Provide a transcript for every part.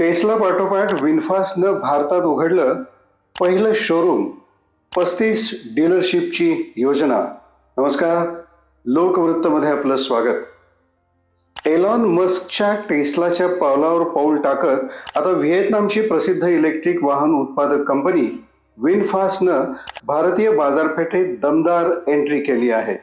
Tesla पाठोपाठ विनफास्टनं भारतात उघडलं पहिलं शोरूम पस्तीस डीलरशिपची योजना. नमस्कार. लोकवृत्तमध्ये आपलं स्वागत. एलॉन मस्कच्या टेस्लाच्या पावलावर पाऊल टाकत आता व्हिएतनामची प्रसिद्ध इलेक्ट्रिक वाहन उत्पादक कंपनी विनफास्टनं भारतीय बाजारपेठेत दमदार एंट्री केली आहे.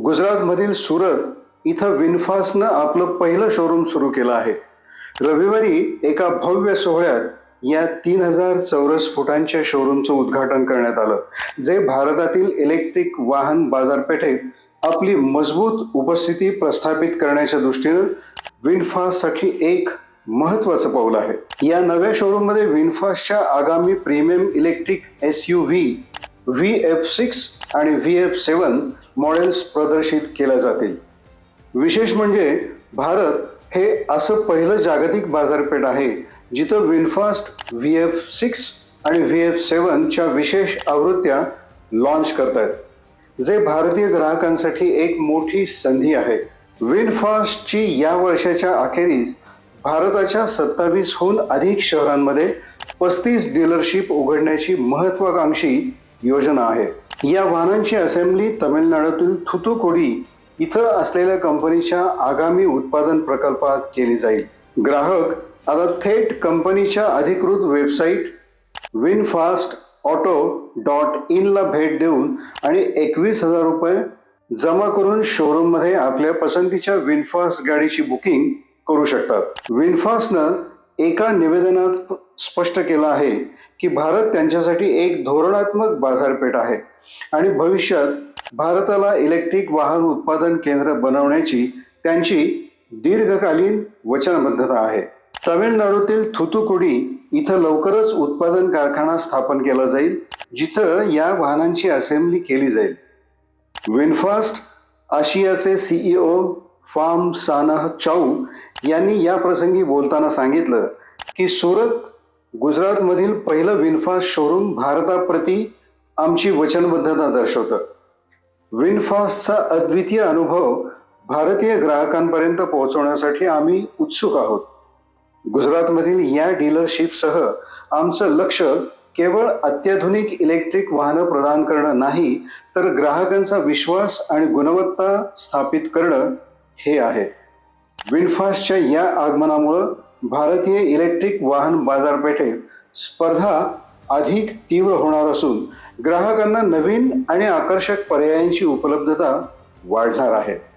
गुजरातमधील सुरत इथं विनफास्टनं आपलं पहिलं शोरूम सुरू केलं आहे. रविवारी एका भव्य सोहळ्यात या तीन हजार चौरस फुटांच्या शोरूमचं उद्घाटन करण्यात आलं जे भारतातील इलेक्ट्रिक वाहन बाजारपेठेत आपली मजबूत उपस्थिती प्रस्थापित करण्याच्या दृष्टीनं विनफास्टसाठी एक महत्वाचं पाऊल आहे. या नव्या शोरूममध्ये विनफास्टच्या आगामी premium electric S U V V F six आणि व्ही एफ सेवन मॉडेल्स प्रदर्शित केल्या जातील. विशेष म्हणजे भारत हे असं पहिलं जागतिक बाजारपेठ आहे जिथं विनफास्ट व्ही एफ सिक्स आणि व्ही एफ सेवनच्या विशेष आवृत्त्या लॉन्च करतायत. जे भारतीय ग्राहकांसाठी एक मोठी संधी आहे. विनफास्टची या वर्षाच्या अखेरीस भारताच्या सत्तावीसहून अधिक शहरांमध्ये पस्तीस डीलरशिप उघडण्याची महत्वाकांक्षी योजना आहे. या वाहनांची असेंब्ली तमिळनाडूतील थुतुकुडी इथं असलेल्या कंपनीच्या आगामी उत्पादन प्रकल्पात केली जाईल. ग्राहक आता थेट कंपनीच्या अधिकृत वेबसाईट विनफास्ट ऑटो डॉट इनला भेट देऊन आणि एकवीस हजार रुपये जमा करून शोरूममध्ये आपल्या पसंतीच्या विनफास्ट गाडीची बुकिंग करू शकतात. विनफास्टनं एका निवेदनात स्पष्ट केलं आहे की भारत त्यांच्यासाठी एक धोरणात्मक बाजारपेठ आहे आणि भविष्यात भारताला इलेक्ट्रिक वाहन उत्पादन केंद्र बनवण्याची त्यांची दीर्घकालीन वचनबद्धता आहे. तामिळनाडूतील थुतुकुडी इथं लवकरच उत्पादन कारखाना स्थापन केला जाईल जिथं या वाहनांची असेंब्ली केली जाईल. विनफास्ट आशियाचे सीईओ फार्म सानह चाऊ यांनी या प्रसंगी बोलताना सांगितलं की सुरत गुजरातमधील पहिलं विनफास्ट शोरूम भारताप्रती आमची वचनबद्धता दर्शवतं. विनफास्टचा अद्वितीय अनुभव भारतीय ग्राहकांपर्यंत पोहोचवण्यासाठी आम्ही उत्सुक आहोत. गुजरातमधील या डीलरशिपसह आमचं लक्ष केवळ अत्याधुनिक इलेक्ट्रिक वाहनं प्रदान करणं नाही तर ग्राहकांचा विश्वास आणि गुणवत्ता स्थापित करणं हे आहे. विनफास्टच्या या आगमनामुळं भारतीय इलेक्ट्रिक वाहन बाजारपेठेत स्पर्धा अधिक तीव्र होणार असून ग्राहकांना नवीन आणि आकर्षक पर्यायांची उपलब्धता वाढणार आहे.